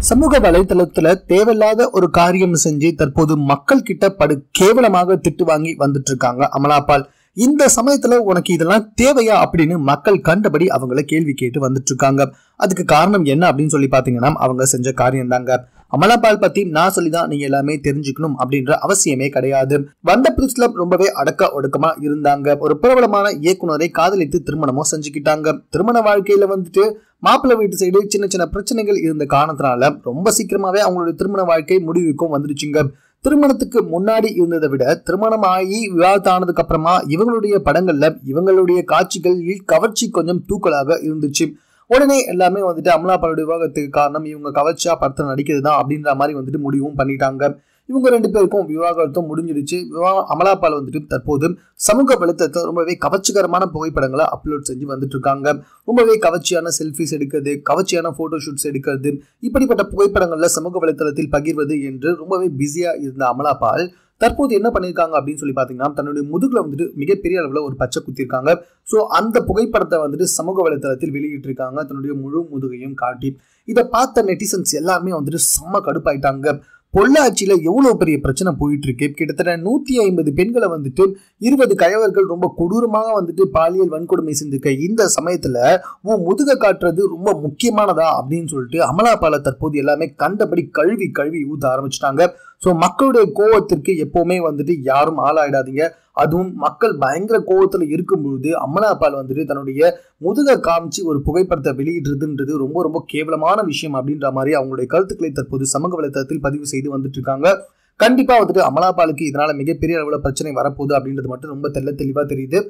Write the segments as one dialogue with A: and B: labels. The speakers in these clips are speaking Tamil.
A: சமூக வலைதளத்துல தேவையில்லாத ஒரு காரியம் செஞ்சு தற்போது மக்கள் கிட்ட படு கேவலமாக திட்டு வாங்கி வந்துட்டு இருக்காங்க அமலாபால். இந்த சமயத்துல உனக்கு இதெல்லாம் தேவையா அப்படின்னு மக்கள் கண்டபடி அவங்கள கேள்வி கேட்டு வந்துட்டு இருக்காங்க அதுக்கு காரணம் என்ன அப்படின்னு சொல்லி பாத்தீங்கன்னா அவங்க செஞ்ச காரியம் தாங்க அமலாபால் பத்தி நான் சொல்லிதான் நீங்க எல்லாமே தெரிஞ்சுக்கணும் அப்படின்ற அவசியமே கிடையாது. வந்த புதுசுல ரொம்பவே அடக்க ஒடுக்கமா இருந்தாங்க. ஒரு பிரபலமான இயக்குனரை காதலித்து திருமணமும் செஞ்சுக்கிட்டாங்க. திருமண வாழ்க்கையில வந்துட்டு மாப்பிள்ளை வீட்டு சைடு சின்ன சின்ன பிரச்சனைகள் இருந்த காரணத்தினால ரொம்ப சீக்கிரமாவே அவங்களுடைய திருமண வாழ்க்கை முடிவுக்கும் வந்துருச்சுங்க. திருமணத்துக்கு முன்னாடி இருந்ததை விட திருமணம் ஆகி விவாதத்தானதுக்கு அப்புறமா இவங்களுடைய படங்கள்ல இவங்களுடைய காட்சிகளில் கவர்ச்சி கொஞ்சம் தூக்கலாக இருந்துச்சு. உடனே எல்லாமே வந்துட்டு அமலாபாலுடைய விவாகத்துக்கு காரணம் இவங்க கவர்ச்சியா படத்தை நடிக்கிறது தான் அப்படின்ற மாதிரி வந்துட்டு முடிவும் பண்ணிட்டாங்க. இவங்க ரெண்டு பேருக்கும் விவாகரத்தும் முடிஞ்சிடுச்சு. விவா அமலாபால் வந்துட்டு தற்போது சமூக வலுத்தத்தை ரொம்பவே கவர்ச்சிகரமான புகைப்படங்களை அப்லோட் செஞ்சு வந்துட்டு இருக்காங்க ரொம்பவே கவர்ச்சியான செல்ஃபிஸ் எடுக்கிறது கவர்ச்சியான போட்டோ ஷூட்ஸ் எடுக்கிறது இப்படிப்பட்ட புகைப்படங்களில் சமூக வலைத்தளத்தில் பகிர்வது என்று ரொம்பவே பிஸியாக இருந்த அமலாபால் தற்போது என்ன பண்ணியிருக்காங்க அப்படின்னு சொல்லி பார்த்தீங்கன்னா தன்னுடைய முதுகில் வந்துட்டு மிகப்பெரிய அளவில் ஒரு பச்சை குத்திருக்காங்க ஸோ அந்த புகைப்படத்தை வந்துட்டு சமூக வலைத்தளத்தில் வெளியிட்டிருக்காங்க. தன்னுடைய முழு முதுகையும் காட்டி. இதை பார்த்த நெட்டிசன்ஸ் எல்லாருமே வந்துட்டு செம்ம கடுப்பாயிட்டாங்க. பொள்ளாச்சியில எவ்வளோ பெரிய பிரச்சனை போயிட்டு இருக்கு கிட்டத்தட்ட நூத்தி ஐம்பது பெண்களை வந்துட்டு இருபது கயவர்கள் ரொம்ப கொடூரமாக வந்துட்டு பாலியல் வன்கொடுமை செஞ்சிருக்க இந்த சமயத்துல உன் முதுக காட்டுறது ரொம்ப முக்கியமானதா? அப்படின்னு சொல்லிட்டு அமலாபால தற்போது எல்லாமே கண்டபடி கழுவி கழுவி ஊத்த ஆரம்பிச்சிட்டாங்க. ஸோ மக்களுடைய கோவத்திற்கு எப்போவுமே வந்துட்டு யாரும் ஆளாயிடாதீங்க. அதுவும் மக்கள் பயங்கர கோவத்துல இருக்கும்பொழுது அமலாபால் வந்துட்டு தன்னுடைய முதுக காமிச்சு ஒரு புகைப்படத்தை வெளியிடுறதுன்றது ரொம்ப ரொம்ப கேவலமான விஷயம் அப்படின்ற மாதிரி அவங்களுடைய கருத்துக்களை தற்போது சமூக வலைத்தளத்தில் பதிவு செய்து வந்துட்டு இருக்காங்க கண்டிப்பா வந்துட்டு அமலாபாலுக்கு இதனால மிகப்பெரிய அளவில் பிரச்சனை வரப்போகுது அப்படின்றது மட்டும் ரொம்ப தெல்ல தெளிவா தெரியுது.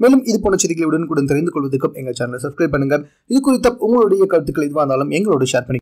A: மேலும் இது போன்ற செய்திகளை உடனுக்குடன் தெரிந்து கொள்வதற்கும் எங்கள் சேனலை சப்ஸ்கிரைப் பண்ணுங்க. இது குறித்த உங்களுடைய கருத்துக்கள் எதுவாக இருந்தாலும் எங்களோட ஷேர் பண்ணி